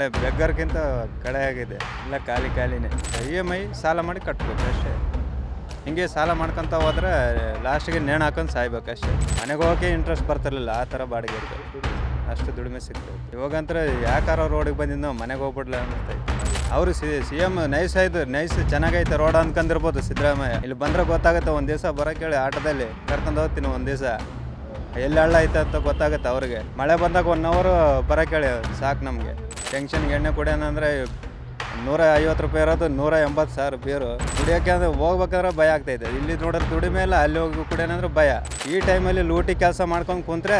ಒಳ್ಳೆ ಬೆಗ್ಗರ್ಗಿಂತ ಕಡೆ ಆಗಿದೆ. ಎಲ್ಲ ಖಾಲಿ, ಖಾಲಿನೇ. ಇ ಎಂ ಐ ಸಾಲ ಮಾಡಿ ಕಟ್ಬೇಕು ಅಷ್ಟೇ. ಹಿಂಗೆ ಸಾಲ ಮಾಡ್ಕೊತ ಹೋದ್ರೆ ಲಾಸ್ಟಿಗೆ ನೇಣು ಹಾಕೊಂಡು ಸಾಯ್ಬೇಕು ಅಷ್ಟೇ. ಮನೆಗೆ ಹೋಗೋಕೆ ಇಂಟ್ರೆಸ್ಟ್ ಬರ್ತಿರ್ಲಿಲ್ಲ, ಆ ಥರ ಬಾಡಿಗೆ ಇರ್ತದೆ ಅಷ್ಟು ದುಡಿಮೆ ಸಿಗ್ತದೆ. ಇವಾಗಂತರ ಯಾಕಾರ ರೋಡಿಗೆ ಬಂದಿದ್ದೋ ಮನೆಗೆ ಹೋಗ್ಬಿಡ್ಲ ಅನ್ನಿಸ್ತೈತೆ ಅವರು ಸಿ ಸಿ ಎಂ ನೈಸ್ ಆಯ್ತು ನೈಸ್ ಚೆನ್ನಾಗೈತೆ ರೋಡ್ ಅನ್ಕೊಂಡಿರ್ಬೋದು ಸಿದ್ದರಾಮಯ್ಯ. ಇಲ್ಲಿ ಬಂದ್ರೆ ಗೊತ್ತಾಗುತ್ತೆ, ಒಂದು ದಿವಸ ಬರೋಕೆ ಹೇಳಿ ಆಟೋದಲ್ಲಿ ಕರ್ಕೊಂಡು ಹೋಗ್ತೀನಿ ಒಂದು ದಿವಸ. ಎಲ್ಲಿ ಹಳ್ಳ ಐತೆ ಅಂತ ಗೊತ್ತಾಗುತ್ತೆ ಅವ್ರಿಗೆ. ಮಳೆ ಬಂದಾಗ ಒನ್ ಅವರು ಬರೋಕೆ ಹೇಳಿ ಸಾಕು ನಮಗೆ. ಟೆನ್ಷನ್ಗೆ ಎಣ್ಣೆ ಕುಡಿಯೋಣ ಅಂದರೆ ನೂರ ಐವತ್ತು ರೂಪಾಯಿ ಇರೋದು ನೂರ ಎಂಬತ್ತು ಸಾವಿರ ಬೀರು ಕುಡಿಯೋಕೆ ಅಂದರೆ ಹೋಗ್ಬೇಕಾದ್ರೆ ಭಯ ಆಗ್ತೈತೆ. ಇಲ್ಲಿ ನೋಡಿದ್ರೆ ದುಡಿಮೆ ಇಲ್ಲ, ಅಲ್ಲಿ ಹೋಗಿ ಕುಡಿಯೋಣಂದ್ರೆ ಭಯ. ಈ ಟೈಮಲ್ಲಿ ಲೂಟಿ ಕೆಲಸ ಮಾಡ್ಕೊಂಡು ಕುಂತ್ರೆ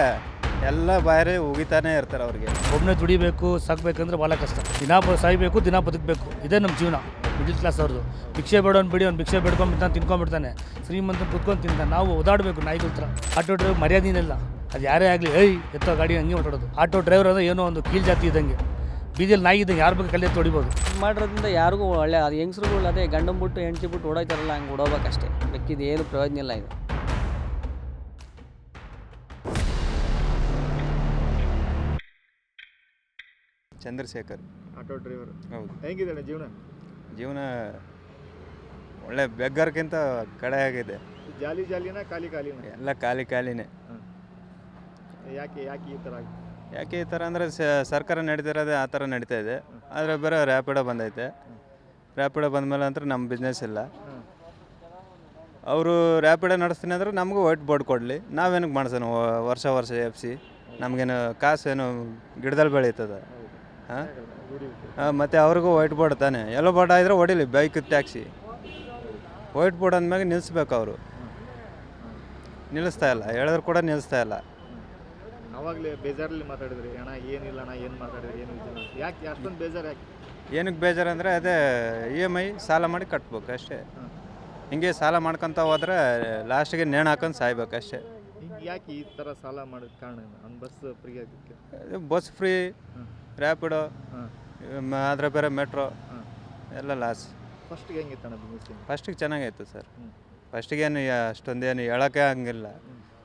ಎಲ್ಲ ಬಾರಿ ಉಗಿತಾನೆ ಇರ್ತಾರೆ ಅವ್ರಿಗೆ. ಒಬ್ಬನೇ ದುಡಿಬೇಕು, ಸಾಕ್ಬೇಕಂದ್ರೆ ಭಾಳ ಕಷ್ಟ. ದಿನ ಸಾಯ್ಬೇಕು, ದಿನ ಬದುಕಬೇಕು. ಇದೇ ನಮ್ಮ ಜೀವನ. ಮಿಡಿಲ್ ಕ್ಲಾಸ್ ಅವ್ರದ್ದು. ಭಿಕ್ಷೆ ಬೇಡೋನ್ ಬಿಡಿ, ಅವ್ನು ಭಿಕ್ಷೆ ಬೇಡ್ಕೊಂಡ್ಬಿಡ್ತಾನೆ ತಿನ್ಕೊಂಡ್ಬಿಡ್ತಾನೆ. ಶ್ರೀಮಂತ ಕುತ್ಕೊಂಡು ತಿಂತಾನೆ. ನಾವು ಓದಾಡಬೇಕು ನಾಯಿಗಳ ಹತ್ರ. ಆಟೋ ಡ್ರೈವರ್ ಮರ್ಯಾದಿನಿಲ್ಲ ಅದು ಯಾರೇ ಆಗಲಿ, ಏಯ್, ಎತ್ತೋ ಗಾಡಿ, ಹಂಗೆ ಓಡಾಡೋದು. ಆಟೋ ಡ್ರೈವರ್ ಅಂದರೆ ಏನೋ ಒಂದು ಕೀಲ್ ಜಾತಿ ಇದ್ದಂಗೆ. ಬೀದಿಯಲ್ಲಿ ನಾಯಿ ಇದ್ದಂಗೆ ಯಾರು ಬೇಕು ಕಲ್ಲೆ ತೊಡಿಬೋದು ಮಾಡೋದ್ರಿಂದ ಯಾರಿಗೂ ಒಳ್ಳೆ ಅದು ಹೆಂಗಸ್ರುಗಳು ಅದೇ ಗಂಡು ಬಿಟ್ಟು ಹೆಂಡ್ತಿ ಬಿಟ್ಟು ಓಡೋಯ್ತಾರಲ್ಲ ಹಂಗೆ ಓಡೋಬೇಕಷ್ಟೇ ಬೇಕಿದ್ದು ಏನು ಪ್ರಯೋಜನ ಇಲ್ಲ ಇದು. ಚಂದ್ರಶೇಖರ್. Auto driver. ಹೌದು. ಹೆಂಗಿದ್ದಾಳೆ ಅಣ್ಣ ಜೀವನ? ಜೀವನ ಒಳ್ಳೆ ಬೆಗ್ಗರ್ಕಿಂತ ಕಡೆ ಆಗಿದೆ. ಜಾಲಿ ಜಾಲಿನ ಖಾಲಿ ಖಾಲಿನ? ಎಲ್ಲ ಖಾಲಿ ಖಾಲಿನೇ. ಯಾಕೆ ಯಾಕೆ ಈ ಥರ ಆಗಿದೆ? ಯಾಕೆ ಈ ಥರ ಅಂದರೆ ಸರ್ಕಾರ ನಡೀತಿರೋದೇ ಆ ಥರ ನಡೀತಾ ಇದೆ. ಆದರೆ ಬೇರೆ ರ್ಯಾಪಿಡೋ ಬಂದೈತೆ. ರ್ಯಾಪಿಡೋ ಬಂದಮೇಲೆ ಅಂದ್ರೆ ನಮ್ಮ ಬಿಸ್ನೆಸ್ ಇಲ್ಲ. ಅವರು ರ್ಯಾಪಿಡೋ ನಡೆಸ್ತೀನಿ ಅಂದ್ರೆ ನಮಗೂ ವೈಟ್ ಬೋರ್ಡ್ ಕೊಡಲಿ. ನಾವೇನಕ್ಕೆ ಮಾಡ್ಸೋಣ ವರ್ಷ ವರ್ಷ ಎಫ್ ಸಿ ನಮಗೇನು ಕಾಸೇನು ಗಿಡದಲ್ಲಿ ಬೆಳೀತದೆ. ಹಾಂ? ಹಾಂ, ಮತ್ತು ಅವ್ರಿಗೂ ವೈಟ್ ಬೋರ್ಡ್ ತಾನೆ. ಎಲ್ಲೋ ಬೋರ್ಡ್ ಆದರೆ ಹೊಡಿಲಿ ಬೈಕ್ ಟ್ಯಾಕ್ಸಿ ವೈಟ್ ಬೋರ್ಡ್ ಅಂದಮ್ಯಾಗ ನಿಲ್ಲಿಸ್ಬೇಕು ಅವರು. ನಿಲ್ಲಿಸ್ತಾ ಇಲ್ಲ. ಹೇಳಿದ್ರು ಕೂಡ ನಿಲ್ಲಿಸ್ತಾ ಇಲ್ಲ. ಅವಾಗಲೇ ಬೇಜಾರಲ್ಲಿ ಮಾತಾಡಿದ್ರಿ ಅಣ್ಣ ಏನಿಲ್ಲ ಅಣ್ಣ ಏನು ಮಾತಾಡಿದ್ರಿ ಏನು ಯಾಕೆ ಅಷ್ಟೊಂದು ಬೇಜಾರು ಯಾಕೆ? ಏನಕ್ಕೆ ಬೇಜಾರು ಅಂದರೆ ಅದೇ ಇ ಎಂ ಐ ಸಾಲ ಮಾಡಿ ಕಟ್ಬೇಕು ಅಷ್ಟೇ. ಹಿಂಗೆ ಸಾಲ ಮಾಡ್ಕೊತ ಹೋದ್ರೆ ಲಾಸ್ಟಿಗೆ ನೇಣ ಹಾಕೊಂಡು ಸಾಯ್ಬೇಕು ಅಷ್ಟೇ. ಯಾಕೆ ಈ ಥರ ಸಾಲ ಮಾಡೋದು ಕಾರಣ ಏನು? ಬಸ್ ಫ್ರೀ ಆಗಿದ್ದಕ್ಕೆ? ಬಸ್ ಫ್ರೀ ರ್ಯಾಪಿಡೋ ಅದರ ಆದರೆ ಬೇರೆ ಮೆಟ್ರೋ ಎಲ್ಲ ಲಾಸ್ ಫಸ್ಟ್ಗೆ ಹೆಂಗಿತ್ತು ಅಣ್ಣ ಫಸ್ಟಿಗೆ ಚೆನ್ನಾಗಿತ್ತು ಸರ್. ಫಸ್ಟಿಗೆ ಏನು ಅಷ್ಟೊಂದೇನು ಹೇಳೋಕ್ಕೆ ಹಂಗಿಲ್ಲ.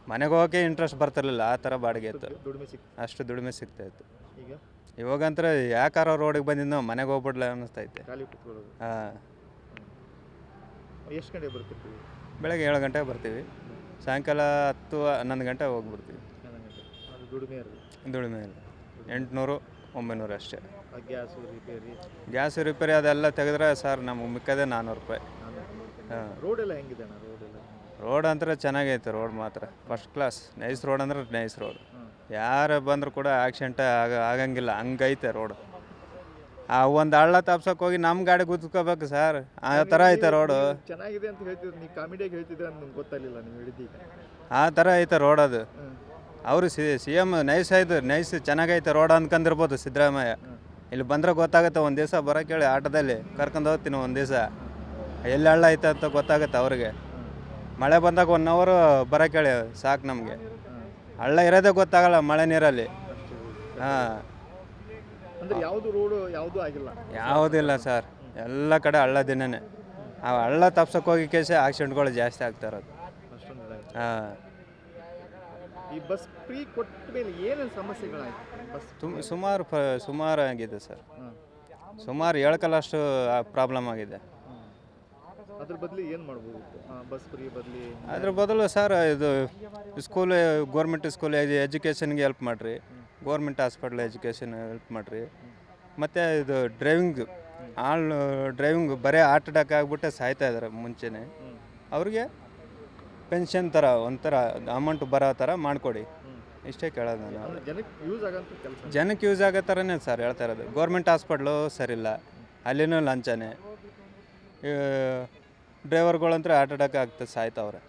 ಮನೆಗೆ ಹೋಗೋಕೆ ಇಂಟ್ರೆಸ್ಟ್ ಬರ್ತಿರ್ಲಿಲ್ಲ ಆ ಥರ ಬಾಡಿಗೆ ಇತ್ತು. ದುಡಿಮೆ ಅಷ್ಟು ದುಡಿಮೆ ಸಿಗ್ತಾಯಿತ್ತು ಈಗ? ಇವಾಗಂತರ ಯಾಕಾರ ರೋಡಿಗೆ ಬಂದಿದ್ದು ಮನೆಗೆ ಹೋಗ್ಬಿಡ್ಲ ಅನ್ನಿಸ್ತೈತೆ ಖಾಲಿ ಕುತ್ಕೊಳ್ಳೋದು ಹಾಂ. ಎಷ್ಟು ಗಂಟೆ ಬರ್ತಿರ್ತೀವಿ? ಬೆಳಗ್ಗೆ ಏಳು ಗಂಟೆಗೆ ಬರ್ತೀವಿ. ಸಾಯಂಕಾಲ ಹತ್ತು ಹನ್ನೊಂದು ಗಂಟೆ ಹೋಗ್ಬಿಡ್ತೀವಿ. ಅದು ದುಡಿಮೆ ಇರೋದು ದುಡಿಮೆ ಇಲ್ಲ. ಎಂಟುನೂರು ಒಂಬೈನೂರು ಅಷ್ಟೇ. ಗ್ಯಾಸು ರಿಪೇರಿ ಗ್ಯಾಸ್ ರಿಪೇರಿ ಅದೆಲ್ಲ ತೆಗೆದ್ರೆ ಸರ್ ನಮ್ಗೆ ಮಿಕ್ಕದೇ ನಾನ್ನೂರು ರೂಪಾಯಿ. ಹಾಂ. ರೋಡೆಲ್ಲ ಹೆಂಗಿದೆ ಅಣ್ಣ? ರೋಡ್ ಎಲ್ಲ ರೋಡ್ ಅಂದ್ರೆ ಚೆನ್ನಾಗೈತೆ ರೋಡ್ ಮಾತ್ರ. ಫಸ್ಟ್ ಕ್ಲಾಸ್ ನೈಸ್ ರೋಡ್ ಅಂದ್ರೆ ನೈಸ್ ರೋಡ್. ಯಾರು ಬಂದರೂ ಕೂಡ ಆಕ್ಸಿಡೆಂಟ್ ಆಗ ಆಗಂಗಿಲ್ಲ. ಹಂಗೈತೆ ರೋಡ್. ಆ ಒಂದು ಹಳ್ಳ ತಪ್ಸಕ್ಕೆ ಹೋಗಿ ನಮ್ಮ ಗಾಡಿ ಗುದ್ಕೋಬೇಕು ಸರ್. ಆ ಥರ ಐತೆ ರೋಡು. ಚೆನ್ನಾಗಿದೆ ಅಂತ ಹೇಳ್ತಿದ್ರು. ನೀವು ಕಾಮಿಡಿಯಾಗಿ ಹೇಳ್ತಿದ್ರೆ ಗೊತ್ತಾಗಲಿಲ್ಲ ನೀವು ಹೇಳಿದ್ದೀಗ. ಆ ಥರ ಐತೆ ರೋಡ್ ಅದು. ಅವರು ಸಿ ಸಿ ಎಂ ನೈಸ್ ಆಯ್ತು ನೈಸ್ ಚೆನ್ನಾಗೈತೆ ರೋಡ್ ಅನ್ಕೊಂಡಿರ್ಬೋದು ಸಿದ್ದರಾಮಯ್ಯ. ಇಲ್ಲಿ ಬಂದರೆ ಗೊತ್ತಾಗುತ್ತೆ ಒಂದು ದಿವಸ ಬರೋಕೆ ಹೇಳಿ ಆಟೋದಲ್ಲಿ ಕರ್ಕೊಂಡು ಹೋಗ್ತೀನಿ ಒಂದು ದಿವಸ. ಎಲ್ಲಿ ಹಳ್ಳ ಐತೆ ಅಂತ ಗೊತ್ತಾಗುತ್ತೆ ಅವ್ರಿಗೆ. ಮಳೆ ಬಂದಾಗ ಒನ್ ಅವರ್ ಬರೋಕೆ ಹೇಳಿ ಸಾಕು ನಮಗೆ. ಹಳ್ಳ ಇರೋದೇ ಗೊತ್ತಾಗಲ್ಲ ಮಳೆ ನೀರಲ್ಲಿ. ಹಾಂ. ಅಂದ್ರೆ ಯಾವುದು ರೋಡು ಯಾವುದು ಆಗಿಲ್ಲ? ಯಾವುದಿಲ್ಲ ಸರ್. ಎಲ್ಲ ಕಡೆ ಹಳ್ಳ ದಿನನೇ. ಆ ಹಳ್ಳ ತಪ್ಸಕ್ಕೆ ಹೋಗಿ ಕೇಸ ಆಕ್ಸಿಡೆಂಟ್ಗಳು ಜಾಸ್ತಿ ಆಗ್ತಾ ಇರೋದು. ಹಾಂ. ಈ ಬಸ್ ಫ್ರೀ ಕೊಟ್ಟ ಮೇಲೆ ಏನೇನು ಸಮಸ್ಯೆಗಳಾಯ್ತು? ಬಸ್ ತುಮ್ ಸುಮಾರು ಪ ಸುಮಾರು ಆಗಿದೆ ಸರ್ ಸುಮಾರು ಸುಮಾರು ಹೇಳ್ಕಲ್ಲಷ್ಟು ಪ್ರಾಬ್ಲಮ್ ಆಗಿದೆ. ಅದ್ರ ಬದಲು ಏನು ಮಾಡ್ಬೋದು? ಬಸ್ ಫ್ರೀ ಬದಲಿ? ಅದ್ರ ಬದಲು ಸರ್ ಇದು ಸ್ಕೂಲ್ ಗೌರ್ಮೆಂಟ್ ಸ್ಕೂಲ್ ಎಜುಕೇಷನ್ಗೆ ಹೆಲ್ಪ್ ಮಾಡಿರಿ. ಗೌರ್ಮೆಂಟ್ ಹಾಸ್ಪಿಟ್ಲ್ ಎಜುಕೇಷನ್ ಹೆಲ್ಪ್ ಮಾಡಿರಿ. ಮತ್ತು ಇದು ಡ್ರೈವಿಂಗ್ ಆಲ್ ಡ್ರೈವಿಂಗ್ ಬರೀ ಹಾರ್ಟ್ ಅಟ್ಯಾಕ್ ಆಗಿಬಿಟ್ಟೆ ಸಾಯ್ತಾ ಇದ್ದಾರೆ ಮುಂಚೆನೆ. ಅವ್ರಿಗೆ ಪೆನ್ಷನ್ ಥರ ಒಂಥರ ಅಮೌಂಟ್ ಬರೋ ಥರ ಮಾಡಿಕೊಡಿ. ಇಷ್ಟೇ ಕೇಳೋದು ನಾನು. ಜನಕ್ಕೆ ಯೂಸ್ ಆಗೋ ಥರನೇ ಸರ್ ಹೇಳ್ತಾ ಇರೋದು. ಗೌರ್ಮೆಂಟ್ ಹಾಸ್ಪಿಟ್ಲು ಸರಿಯಿಲ್ಲ ಅಲ್ಲಿನೂ ಲಂಚನೇ. ಡ್ರೈವರ್ಗಳಂದ್ರೆ ಹಾರ್ಟ್ ಅಟ್ಯಾಕ್ ಆಗ್ತದೆ ಸಾಯ್ತವ್ರೆ.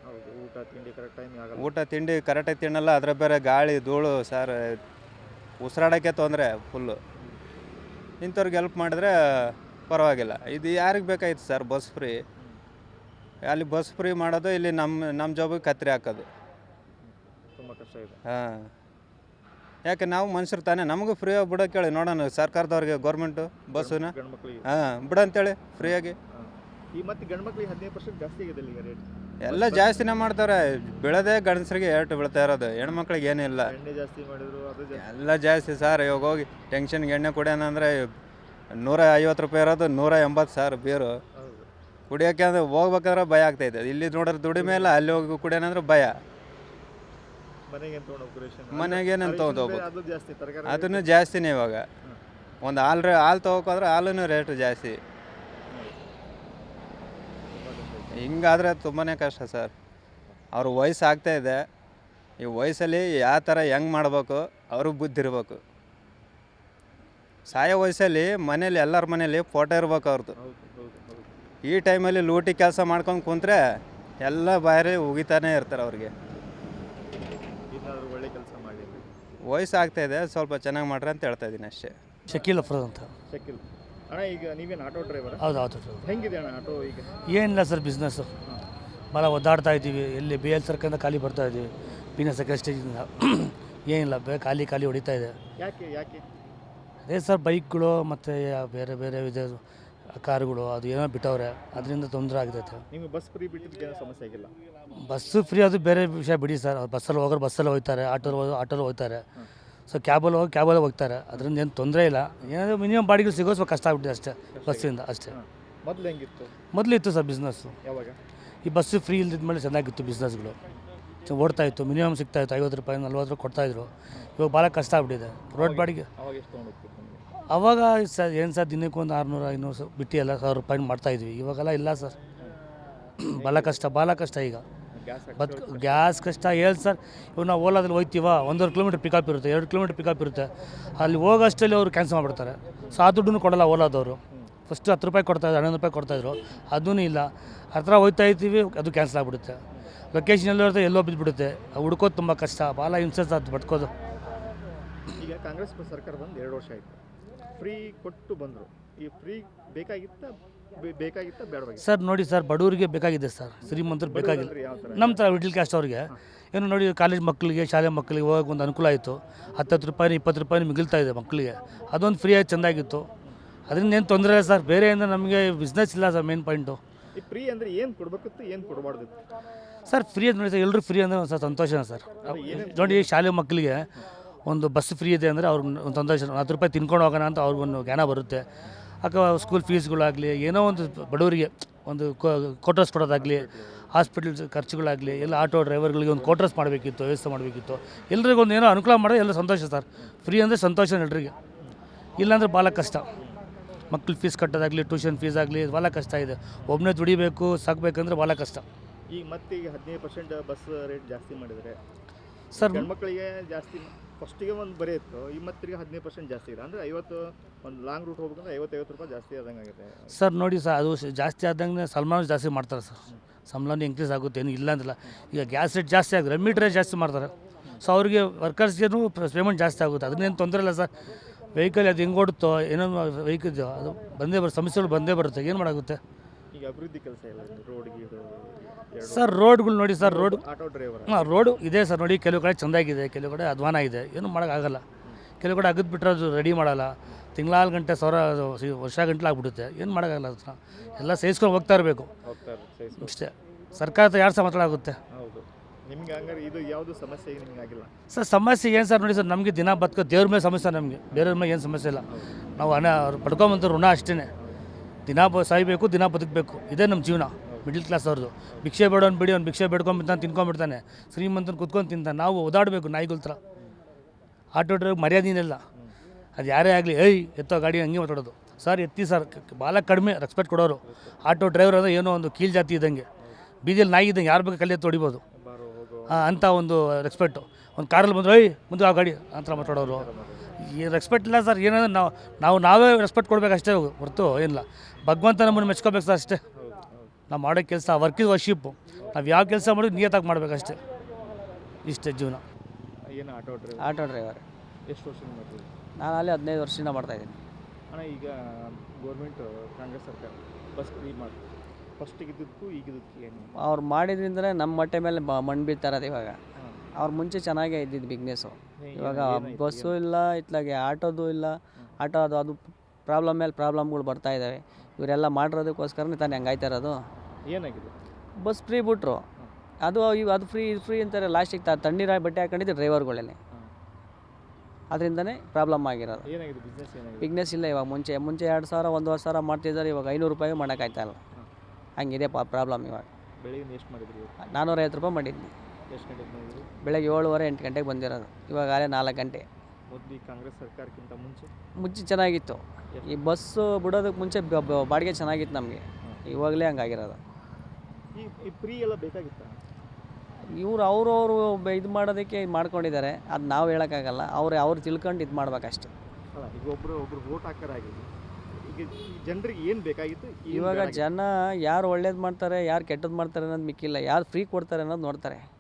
ಊಟ ತಿಂಡಿ ಕರೆಕ್ಟ್ ಟೈಮ್ ಆಗಲ್ಲ. ಊಟ ತಿಂಡಿ ಕರೆಕ್ಟಾಗಿ ತಿನ್ನಲ್ಲ ಅದ್ರ ಬೇರೆ ಗಾಳಿ ಧೂಳು ಸರ್ ಉಸಿರಾಡೋಕ್ಕೆ ತೊಂದರೆ ಫುಲ್ಲು ಇಂಥವ್ರಿಗೆ ಹೆಲ್ಪ್ ಮಾಡಿದ್ರೆ ಪರವಾಗಿಲ್ಲ. ಇದು ಯಾರಿಗೆ ಬೇಕಾಯ್ತು ಸರ್ ಬಸ್ ಫ್ರೀ ಅಲ್ಲಿ ಬಸ್ ಫ್ರೀ ಮಾಡೋದು ಇಲ್ಲಿ ನಮ್ಮ ನಮ್ಮ ಜಾಬಿಗೆ ಕತ್ರಿ ಹಾಕೋದು. ತುಂಬ ಕಷ್ಟ ಇದೆ. ಹಾಂ. ಯಾಕೆ ನಾವು ಮನುಷ್ಯರು ತಾನೇ ನಮಗೂ ಫ್ರೀಯಾಗಿ ಆಗಿ ಬಿಡೋಕೆ ಕೇಳಿ ನೋಡೋಣ ಸರ್ಕಾರದವ್ರಿಗೆ ಗೌರ್ಮೆಂಟು ಬಸ್ಸನ್ನ. ಹಾಂ ಬಿಡಂತೇಳಿ ಫ್ರೀಯಾಗಿ ಈ ಮತ್ತೆ ಗಂಡು ಮಕ್ಕಳಿಗೆ ಹದಿನೈದು ಪರ್ಸೆಂಟ್ ಜಾಸ್ತಿ ಆಗಿದೆ ಈಗ ರೇಟ್ ಎಲ್ಲ ಜಾಸ್ತಿನೇ ಮಾಡ್ತಾರೆ. ಬೀಳೋದೇ ಗಂಡಸರಿಗೆ ಏಟು ಬೀಳ್ತಾ ಇರೋದು. ಹೆಣ್ಮಕ್ಳಿಗೆ ಏನಿಲ್ಲ ಎಣ್ಣೆ ಜಾಸ್ತಿ ಮಾಡಿದ್ರು ಅದು ಜಾಸ್ತಿ. ಎಲ್ಲ ಜಾಸ್ತಿ ಸರ್. ಇವಾಗ ಹೋಗಿ ಟೆನ್ಷನ್ಗೆ ಎಣ್ಣೆ ಕುಡಿಯೋಣ ಅಂದರೆ ನೂರ ಐವತ್ತು ರೂಪಾಯಿ ಇರೋದು ನೂರ ಎಂಬತ್ತು ಸಾವಿರ ಬೀರು ಹೌದು. ಕುಡಿಯೋಕೆ ಅಂದ್ರೆ ಹೋಗ್ಬೇಕಾದ್ರೆ ಭಯ ಆಗ್ತೈತೆ. ಇಲ್ಲಿ ನೋಡಿದ್ರೆ ದುಡಿಮೆ ಇಲ್ಲ ಅಲ್ಲಿ ಹೋಗಿ ಕುಡಿಯೋಣಂದ್ರೆ ಭಯ. ಮನೆಗೆ ತೊಗೊಂಡು ಹೋಗ್ಬೇಕು ರೇಷನ್ ಮನೆಗೇನೇನು ತೊಗೊಂಡು ಹೋಗ್ಬೇಕು. ಅದು ಜಾಸ್ತಿ ತರಕಾರಿ ಅದನ್ನು ಜಾಸ್ತಿನೇ ಇವಾಗ. ಒಂದು ಹಾಲು ಹಾಲು ತೊಗೋಕೋದ್ರೆ ಹಾಲು ರೇಟು ಜಾಸ್ತಿ. ಹಿಂಗಾದ್ರೆ ತುಂಬಾ ಕಷ್ಟ ಸರ್. ಅವ್ರ ವಯಸ್ಸು ಆಗ್ತಾ ಇದೆ. ಈ ವಯಸ್ಸಲ್ಲಿ ಯಾವ ಥರ ಹೆಂಗೆ ಮಾಡಬೇಕು ಅವ್ರಿಗೆ ಬುದ್ಧಿ ಇರಬೇಕು. ಸಾಯೋ ವಯಸ್ಸಲ್ಲಿ ಮನೇಲಿ ಎಲ್ಲರ ಮನೇಲಿ ಫೋಟೋ ಇರ್ಬೇಕು ಅವ್ರದ್ದು ಈ ಟೈಮಲ್ಲಿ ಲೂಟಿ ಕೆಲಸ ಮಾಡ್ಕೊಂಡು ಕುಂತ್ರೆ ಎಲ್ಲ ಬಾರಿ ಉಗಿತಾನೆ ಇರ್ತಾರೆ ಅವ್ರಿಗೆ. ವಯಸ್ಸಾಗ್ತಾ ಒಳ್ಳೆ ಕೆಲಸ ಮಾಡಿ ವಯಸ್ಸು ಆಗ್ತಾ ಇದೆ ಸ್ವಲ್ಪ ಚೆನ್ನಾಗಿ ಮಾಡ್ರಿ ಅಂತ ಹೇಳ್ತಾ ಇದ್ದೀನಿ ಅಷ್ಟೇ. ಶಕೀಲ್ ಅಫ್ರೋದ್ ಅಂತ ಶಕಿಲ್. ಅಣ್ಣ ಈಗ ನೀವೇನು ಆಟೋ ಡ್ರೈವರ್ ಹೌದು ಹೌದು ಹೌದು. ಹೆಂಗಿದೆ ಅಣ್ಣ ಆಟೋ ಈಗ? ಏನಿಲ್ಲ ಸರ್ ಬಿಸ್ನೆಸ್ ಭಾಳ ಒದ್ದಾಡ್ತಾ ಇದ್ದೀವಿ. ಎಲ್ಲಿ ಬಿ ಎಲ್ ಸರ್ಕಂದ ಖಾಲಿ ಬರ್ತಾ ಇದ್ದೀವಿ. ಬಿನ ಸೆಕೆಂಡ್ ಸ್ಟೇಜಿಂದ ಏನಿಲ್ಲ ಬೇ ಖಾಲಿ ಖಾಲಿ ಹೊಡಿತಾ ಇದೆ. ಯಾಕೆ ಯಾಕೆ? ಅದೇ ಸರ್ ಬೈಕ್ಗಳು ಮತ್ತು ಬೇರೆ ಬೇರೆ ವಿಧ ಕಾರುಗಳು ಅದು ಏನೋ ಬಿಟ್ಟವ್ರೆ. ಅದರಿಂದ ತೊಂದರೆ ಆಗ್ತೈತೆ. ನಿಮಗೆ ಬಸ್ ಫ್ರೀ ಬಿಟ್ಟಿದ್ದಕ್ಕೆ ಏನೋ ಸಮಸ್ಯೆ ಆಗಿಲ್ಲ? ಬಸ್ಸು ಫ್ರೀ ಅದು ಬೇರೆ ವಿಷಯ ಬಿಡಿ ಸರ್. ಬಸ್ಸಲ್ಲಿ ಹೋಗೋರು ಬಸ್ಸಲ್ಲಿ ಹೋಗ್ತಾರೆ. ಆಟೋ ಆಟೋಲ್ಲಿ ಹೋಗ್ತಾರೆ. ಸೊ ಕ್ಯಾಬಲ್ಲಿ ಹೋಗಿ ಕ್ಯಾಬಲ್ಲಿ ಹೋಗ್ತಾರೆ. ಅದರಿಂದ ಏನು ತೊಂದರೆ ಇಲ್ಲ. ಏನಾದರೂ ಮಿನಿಮಮ್ ಬಾಡಿಗೆ ಸಿಗೋ ಸ್ವಲ್ಪ ಕಷ್ಟ ಆಗ್ಬಿಟ್ಟಿದೆ ಅಷ್ಟೇ ಬಸ್ಸಿಂದ ಅಷ್ಟೇ. ಮೊದಲು ಹೆಂಗಿತ್ತು? ಮೊದಲು ಇತ್ತು ಸರ್ ಬಿಸ್ನೆಸ್ಸು ಯಾವಾಗ? ಈ ಬಸ್ಸು ಫ್ರೀ ಇಲ್ದಿದ್ದ ಮೇಲೆ ಚೆನ್ನಾಗಿತ್ತು ಬಿಸ್ನೆಸ್ಗಳು ಓಡ್ತಾ ಇತ್ತು ಮಿನಿಮಮ್ ಸಿಗ್ತಾ ಇತ್ತು ಐವತ್ತು ರೂಪಾಯಿ ನಲ್ವತ್ತು ರೂಪಾಯಿ ಕೊಡ್ತಾಯಿದ್ರು ಇವಾಗ ಭಾಳ ಕಷ್ಟ ಆಗ್ಬಿಟ್ಟಿದೆ. ರೋಡ್ ಬಾಡಿಗೆ ಅವಾಗ ಸರ್ ಏನು ಸರ್ ದಿನಕ್ಕೆ ಒಂದು ಆರುನೂರು ಐನೂರು ಬಿಟ್ಟು ಎಲ್ಲ ಸಾವಿರ ರೂಪಾಯಿ ಮಾಡ್ತಾಯಿದ್ವಿ ಇವಾಗೆಲ್ಲ ಇಲ್ಲ ಸರ್. ಭಾಳ ಕಷ್ಟ ಭಾಳ ಕಷ್ಟ ಈಗ. ಗ್ಯಾಸ್ ಬತ್ ಗ್ಯಾಸ್ ಕಷ್ಟ. ಹೇಳಿ ಸರ್ ಇವಾಗ ನಾವು ಓಲಾದಲ್ಲಿ ಹೋಗ್ತೀವ ಒಂದೂವರೆ ಕಿಲೋಮೀಟ್ರ್ ಪಿಕಪ್ ಇರುತ್ತೆ ಎರಡು ಕಿಲೋಮೀಟ್ರ್ ಪಿಕಪ್ ಇರುತ್ತೆ. ಅಲ್ಲಿ ಹೋಗೋಷ್ಟಲ್ಲಿ ಅವರು ಕ್ಯಾನ್ಸಲ್ ಮಾಡಿಬಿಡ್ತಾರೆ. ಸಾ ಆ ದುಡ್ಡನ್ನು ಕೊಡಲ್ಲ ಓಲಾದವರು. ಫಸ್ಟ್ ಹತ್ತು ರೂಪಾಯಿ ಕೊಡ್ತಾಯಿದ್ರು ಹನ್ನೊಂದು ರೂಪಾಯಿ ಕೊಡ್ತಾಯಿದ್ರು ಅದೂ ಇಲ್ಲ. ಹತ್ರ ಹೋಗ್ತಾ ಇರ್ತೀವಿ ಅದು ಕ್ಯಾನ್ಸಲ್ ಆಗಿಬಿಡುತ್ತೆ. ಲೊಕೇಶನ್ ಎಲ್ಲೋ ಇರುತ್ತೆ ಎಲ್ಲೋ ಬಿದ್ದುಬಿಡುತ್ತೆ ಹುಡ್ಕೋದು ತುಂಬ ಕಷ್ಟ. ಭಾಳ ಹಿಂಸೆ ಅದು ಬಟ್ಕೋದು ಈಗ ಕಾಂಗ್ರೆಸ್ ಸರ್ಕಾರ ಬಂದು ಎರಡು ವರ್ಷ ಆಯಿತು. ಫ್ರೀ ಕೊಟ್ಟು ಬಂದರು. ಈ ಫ್ರೀ ಬೇಕಾಗಿತ್ತ ಬೇಕಾಗಿತ್ತ? ಸರ್ ನೋಡಿ ಸರ್ ಬಡವರಿಗೆ ಬೇಕಾಗಿದೆ ಸರ್. ಶ್ರೀಮಂತರು ಬೇಕಾಗಿಲ್ಲ ಅಂದ್ರೆ ನಮ್ಮ ಥರ ಮಿಡ್ಲ್ ಕ್ಲಾಸ್ ಅವ್ರಿಗೆ. ಏನು ನೋಡಿ ಕಾಲೇಜ್ ಮಕ್ಕಳಿಗೆ ಶಾಲೆ ಮಕ್ಕಳಿಗೆ ಹೋಗೋಕೆ ಒಂದು ಅನುಕೂಲ ಆಯಿತು. ಹತ್ತತ್ತು ರೂಪಾಯಿ ಇಪ್ಪತ್ತು ರೂಪಾಯಿ ಮಿಗಿಲ್ತಾ ಇದೆ ಮಕ್ಕಳಿಗೆ. ಅದೊಂದು ಫ್ರೀಯಾಗಿ ಚೆಂದಾಗಿತ್ತು. ಅದರಿಂದ ಏನು ತೊಂದರೆ ಇಲ್ಲ ಸರ್. ಬೇರೆ ಅಂದರೆ ನಮಗೆ ಬಿಸ್ನೆಸ್ ಇಲ್ಲ ಸರ್ ಮೇನ್ ಪಾಯಿಂಟು ಫ್ರೀ ಅಂದರೆ ಏನು ಕೊಡಬೇಕಿತ್ತು ಏನು ಕೊಡಬಾರ್ದಿತ್ತು? ಸರ್ ಫ್ರೀ ಅಂತ ನೋಡಿ ಸರ್ ಎಲ್ಲರೂ ಫ್ರೀ ಅಂದರೆ ಒಂದು ಸರ್ ಸಂತೋಷನ ಸರ್. ನೋಡಿ ಶಾಲೆ ಮಕ್ಕಳಿಗೆ ಒಂದು ಬಸ್ ಫ್ರೀ ಇದೆ ಅಂದರೆ ಅವ್ರಿಗೆ ಒಂದು ಸಂತೋಷ. ಹತ್ತು ರೂಪಾಯಿ ತಿನ್ಕೊಂಡು ಹೋಗೋಣ ಅಂತ ಅವ್ರಿಗೊಂದು ಜ್ಞಾನ ಬರುತ್ತೆ. ಅಥವಾ ಸ್ಕೂಲ್ ಫೀಸ್ಗಳಾಗಲಿ ಏನೋ ಒಂದು ಬಡವರಿಗೆ ಒಂದು ಕೋಟರ್ಸ್ ಕೊಡೋದಾಗಲಿ ಹಾಸ್ಪಿಟಲ್ಸ್ ಖರ್ಚುಗಳಾಗಲಿ ಎಲ್ಲ ಆಟೋ ಡ್ರೈವರ್ಗಳಿಗೆ ಒಂದು ಕೋಟರ್ಸ್ ಮಾಡಬೇಕಿತ್ತು ವ್ಯವಸ್ಥೆ ಮಾಡಬೇಕಿತ್ತು. ಎಲ್ರಿಗೂ ಒಂದು ಏನೋ ಅನುಕೂಲ ಮಾಡೋದು ಎಲ್ಲ ಸಂತೋಷ ಸರ್. ಫ್ರೀ ಅಂದರೆ ಸಂತೋಷ ಎಲ್ರಿಗೆ. ಇಲ್ಲಾಂದ್ರೆ ಭಾಳ ಕಷ್ಟ. ಮಕ್ಳು ಫೀಸ್ ಕಟ್ಟೋದಾಗಲಿ ಟ್ಯೂಷನ್ ಫೀಸ್ ಆಗಲಿ ಭಾಳ ಕಷ್ಟ ಇದೆ. ಒಬ್ಬನೇ ದುಡಿಬೇಕು ಸಾಕಬೇಕಂದ್ರೆ ಭಾಳ ಕಷ್ಟ. ಈಗ ಮತ್ತೆ ಈಗ ಹದಿನೈದು ಪರ್ಸೆಂಟ್ ಬಸ್ ರೇಟ್ ಜಾಸ್ತಿ ಮಾಡಿದರೆ ಸರ್ ಮಕ್ಕಳಿಗೆ ಜಾಸ್ತಿ ಫಸ್ಟಿಗೆ ಒಂದು ಬರೀ ಇತ್ತು ಈ ಮತ್ತಿಗೆ ಹದಿನೈದು ಪರ್ಸೆಂಟ್ ಜಾಸ್ತಿ ಇದೆ. ಅಂದರೆ ಐವತ್ತು ಒಂದು ಲಾಂಗ್ ರೂಟ್ ಹೋಗ್ಬೇಕಂದ್ರೆ ಐವತ್ತೈವತ್ತು ರೂಪಾಯಿ ಜಾಸ್ತಿ ಆದಂಗೆ ಆಗಿದೆ. ಸರ್ ನೋಡಿ ಸರ್ ಅದು ಜಾಸ್ತಿ ಆದಂಗೆ ಸಲ್ಮಾನ್ ಜಾಸ್ತಿ ಮಾಡ್ತಾರೆ ಸರ್. ಸಂಬಳ ಇನ್ಕ್ರೀಸ್ ಆಗುತ್ತೆ ಏನು ಇಲ್ಲ ಅಂದಿಲ್ಲ. ಈಗ ಗ್ಯಾಸ್ ರೇಟ್ ಜಾಸ್ತಿ ಆಗಿದೆ ಮೀಟ್ರೇ ರೇಟ್ ಜಾಸ್ತಿ ಮಾಡ್ತಾರೆ. ಸೊ ಅವ್ರಿಗೆ ವರ್ಕರ್ಸ್ಗೇನು ಪೇಮೆಂಟ್ ಜಾಸ್ತಿ ಆಗುತ್ತೆ. ಅದನ್ನೇನು ತೊಂದರೆ ಇಲ್ಲ ಸರ್. ವೆಹಿಕಲ್ ಅದು ಹೆಂಗೆ ಓಡುತ್ತೋ ಏನೋ ವೆಹಿಕಲ್ ಅದು ಬಂದೇ ಬರುತ್ತೆ ಸಮಸ್ಯೆಗಳು ಬಂದೇ ಬರುತ್ತೆ. ಏನು ಮಾಡಾಗುತ್ತೆ? ಈಗ ಅಭಿವೃದ್ಧಿ ಕೆಲಸ ಇಲ್ಲ ರೋಡ್ ಗೀಡು. ಸರ್ ರೋಡ್ಗಳು ನೋಡಿ ಸರ್ ರೋಡ್ ಆಟೋ ಡ್ರೈವರ್. ಹಾಂ ರೋಡು ಇದೆ ಸರ್ ನೋಡಿ ಕೆಲವು ಕಡೆ ಚೆಂದಾಗಿದೆ ಕೆಲವು ಕಡೆ ಅಧ್ವಾನ ಇದೆ ಏನು ಮಾಡೋಕ್ಕಾಗಲ್ಲ ಕೆಲವು ಕಡೆ ಅಗದ್ ಬಿಟ್ಟರೆ ಅದು ರೆಡಿ ಮಾಡಲ್ಲ. ತಿಂಗಳಾರು ಗಂಟೆ ಸಾವಿರ ವರ್ಷ ಗಂಟೆ ಆಗ್ಬಿಡುತ್ತೆ ಏನು ಮಾಡೋಕ್ಕಾಗಲ್ಲ ಅದನ್ನ ಎಲ್ಲ ಸೇರಿಸ್ಕೊಂಡು ಹೋಗ್ತಾ ಇರಬೇಕು. ಅಷ್ಟೇ. ಸರ್ಕಾರದ ಯಾರು ಸಹ ಮಾತಾಡಾಗುತ್ತೆ ಹೌದು. ನಿಮ್ಗೆ ಹಂಗಾರೆ ಇದು ಯಾವುದು ಸಮಸ್ಯೆ ನಿಮ್ಗೆ ಆಗಿಲ್ಲ? ಸರ್ ಸಮಸ್ಯೆ ಏನು ಸರ್ ನೋಡಿ ಸರ್ ನಮಗೆ ದಿನ ಬದುಕೋ ದೇವ್ರ ಮೇಲೆ ಸಮಸ್ಯೆ ನಮಗೆ. ಬೇರೆಯವ್ರ ಮೇಲೆ ಏನು ಸಮಸ್ಯೆ ಇಲ್ಲ. ನಾವು ಹಣ ಪಡ್ಕೊಂಬಂತ ಋಣ ಅಷ್ಟೇ ದಿನ ಬ ಸಾಯ್ಬೇಕು ದಿನ ಬದುಕಬೇಕು. ಇದೇ ನಮ್ಮ ಜೀವನ. ಮಿಡ್ಲ್ ಕ್ಲಾಸ್ ಅವ್ರದ್ದು. ಭಿಕ್ಷೆ ಬೇಡೋಣ ಬಿಡಿ, ಅವ್ನು ಭಿಕ್ಷೆ ಬೇಡ್ಕೊಂಬಿಡ್ತಾನೆ ತಿನ್ಕೊಂಬಿಡ್ತಾನೆ ಶ್ರೀಮಂತನ ಕುತ್ಕೊಂಡು ತಿಂತಾನೆ. ನಾವು ಓದಾಡಬೇಕು ನಾಯಿಗಳ ಥರ. ಆಟೋ ಡ್ರೈವರ್ ಮರ್ಯಾದಿನಿಲ್ಲ ಅದು ಯಾರೇ ಆಗಲಿ, ಏಯ್, ಎತ್ತೋ ಗಾಡಿ, ಹಂಗೆ ಮಾತಾಡೋದು. ಸರ್, ಎತ್ತಿ ಸರ್. ಭಾಳ ಕಡಿಮೆ ರೆಸ್ಪೆಕ್ಟ್ ಕೊಡೋರು. ಆಟೋ ಡ್ರೈವರ್ ಅಂದರೆ ಏನೋ ಒಂದು ಕೀಲ್ ಜಾತಿ ಇದ್ದಂಗೆ. ಬೀದಿಯಲ್ಲಿ ನಾಯಿ ಇದ್ದಂಗೆ, ಯಾರು ಬೇಕು ಕಲ್ಲೆ ಹೊಡಿಬೋದು. ಅಂಥ ಒಂದು ರೆಸ್ಪೆಕ್ಟು ಒಂದು ಕಾರಲ್ಲಿ ಬಂದು ಏಯ್, ಮುಂದೆ ಆ ಗಾಡಿ ಅಂತ ಮಾತಾಡೋರು. ಈ ರೆಸ್ಪೆಕ್ಟ್ ಇಲ್ಲ ಸರ್. ಏನಂದ್ರೆ ನಾವು ನಾವು ನಾವೇ ರೆಸ್ಪೆಕ್ಟ್ ಕೊಡಬೇಕು ಅಷ್ಟೇ ಹೊರತು ಏನಿಲ್ಲ. ಭಗವಂತ ನಮ್ಮನ್ನು ಮೆಚ್ಕೋಬೇಕು ಸರ್ ಅಷ್ಟೇ. ನಾವು ಮಾಡೋ ಕೆಲಸ ವರ್ಕ್ ಇಸ್ ವರ್ಷಿಪ್ಪು ನಾವು ಯಾವ ಕೆಲಸ ಮಾಡಿದ್ರು ನಿಯತ್ತಾಗಿ ಮಾಡಬೇಕಷ್ಟೇ. ಇಷ್ಟೇ ಜೀವನ. ಏನು ಆಟೋ ಡ್ರೈವರ್ ಆಟೋ ಡ್ರೈವರ್ ಎಷ್ಟು ವರ್ಷದಿಂದ ಮಾಡ್ತೀವಿ ನಾನು ಅಲ್ಲಿ ಹದಿನೈದು ವರ್ಷದಿಂದ ಮಾಡ್ತಾಯಿದ್ದೀನಿ ಅಣ್ಣ ಈಗ ಗೌರ್ಮೆಂಟ್ ಕಾಂಗ್ರೆಸ್ ಸರ್ಕಾರ ಬಸ್ ಫ್ರೀ ಮಾಡಿ ಫಸ್ಟಿಗೆ ಇದ್ದಕ್ಕೂ ಈಗಿದ್ದಕ್ಕೂ ಏನು? ಅವ್ರು ಮಾಡಿದ್ರಿಂದಲೇ ನಮ್ಮ ಮಟ್ಟೆ ಮೇಲೆ ಬ ಮಣ್ಣು ಬೀಳ್ತಾರದು ಇವಾಗ. ಅವ್ರು ಮುಂಚೆ ಚೆನ್ನಾಗೇ ಇದ್ದಿದ್ದು ಬಿಗ್ನೆಸ್ಸು ಇವಾಗ ಬಸ್ಸು ಇಲ್ಲ ಇತ್ಲಾಗೆ ಆಟೋದು ಇಲ್ಲ. ಆಟೋ ಅದು ಅದು ಪ್ರಾಬ್ಲಮ್ ಮೇಲೆ ಪ್ರಾಬ್ಲಮ್ಗಳು ಬರ್ತಾ ಇದ್ದಾವೆ ಇವರೆಲ್ಲ ಮಾಡಿರೋದಕ್ಕೋಸ್ಕರನೇ ತಾನೇ ಹಂಗಾಯ್ತಾ ಇರೋದು? ಏನಾಗಿದೆ? ಬಸ್ ಫ್ರೀ ಬಿಟ್ರು. ಅದು ಇವ್ ಅದು ಫ್ರೀ ಇದು ಫ್ರೀ ಅಂತಾರೆ ಲಾಸ್ಟಿಗೆ ತ ತಣ್ಣೀರ ಬಟ್ಟೆ ಹಾಕೊಂಡಿದ್ದು ಡ್ರೈವರ್ಗಳಲ್ಲಿ. ಅದರಿಂದನೇ ಪ್ರಾಬ್ಲಮ್ ಆಗಿರೋದು. ಏನಾಗಿದೆ ಬಿಸ್ನೆಸ್ ಏನಾಗಿದೆ? ಬಿಗ್ನೆಸ್ ಇಲ್ಲ ಇವಾಗ. ಮುಂಚೆ ಮುಂಚೆ ಎರಡು ಸಾವಿರ ಒಂದೂವರೆ ಸಾವಿರ ಮಾಡ್ತಿದ್ದಾರೆ ಇವಾಗ ಐನೂರು ರೂಪಾಯಿ ಮಾಡೋಕ್ಕಾಯ್ತಾ ಇಲ್ಲ. ಹಂಗಿದೆ ಪ್ರಾಬ್ಲಮ್ ಇವಾಗ. ಬೆಳಿಗ್ಗೆ ಎಷ್ಟು ಮಾಡಿದ್ರಿ? ನಾನ್ನೂರೈವತ್ತು ರೂಪಾಯಿ ಮಾಡಿದ್ವಿ ಎಷ್ಟು ಗಂಟೆಗೆ ಮಾಡಿದ್ರಿ? ಬೆಳಗ್ಗೆ ಏಳುವರೆ ಎಂಟು ಗಂಟೆಗೆ ಬಂದಿರೋದು. ಇವಾಗ ಅಲ್ಲೇ ನಾಲ್ಕು ಗಂಟೆ. ಮೊದಲು ಈ ಕಾಂಗ್ರೆಸ್ ಸರ್ಕಾರಕ್ಕಿಂತ ಮುಂಚೆ? ಮುಂಚೆ ಚೆನ್ನಾಗಿತ್ತು. ಈ ಬಸ್ಸು ಬಿಡೋದಕ್ಕೆ ಮುಂಚೆ ಬ- ಬ- ಬಾಡಿಗೆ ಚೆನ್ನಾಗಿತ್ತು ನಮಗೆ. ಇವಾಗಲೇ ಹಂಗಾಗಿರೋದು. ಈ ಈ ಫ್ರೀ ಎಲ್ಲ ಬೇಕಾಗಿತ್ತ? ಇವ್ರು ಅವ್ರವರು ಇದು ಮಾಡೋದಕ್ಕೆ ಮಾಡ್ಕೊಂಡಿದ್ದಾರೆ. ಅದು ನಾವು ಹೇಳೋಕ್ಕಾಗಲ್ಲ. ಅವ್ರು ಅವ್ರು ತಿಳ್ಕೊಂಡು ಇದು ಮಾಡ್ಬೇಕಷ್ಟೆ. ಅಲ್ಲ ಈಗ ಒಬ್ರು ಒಬ್ರು ವೋಟ್ ಈಗ ಈ ಜನರಿಗೆ ಏನು ಬೇಕಾಗಿತ್ತು? ಏನ್ ಇವಾಗ ಬೇಡಾಗಿತ್ತು? ಜನ ಯಾರು ಒಳ್ಳೇದು ಮಾಡ್ತಾರೆ ಯಾರು ಕೆಟ್ಟದ್ದು ಮಾಡ್ತಾರೆ ಅನ್ನೋದು ಮಿಕ್ಕಿಲ್ಲ. ಯಾರು ಫ್ರೀ ಕೊಡ್ತಾರೆ ಅನ್ನೋದು ನೋಡ್ತಾರೆ.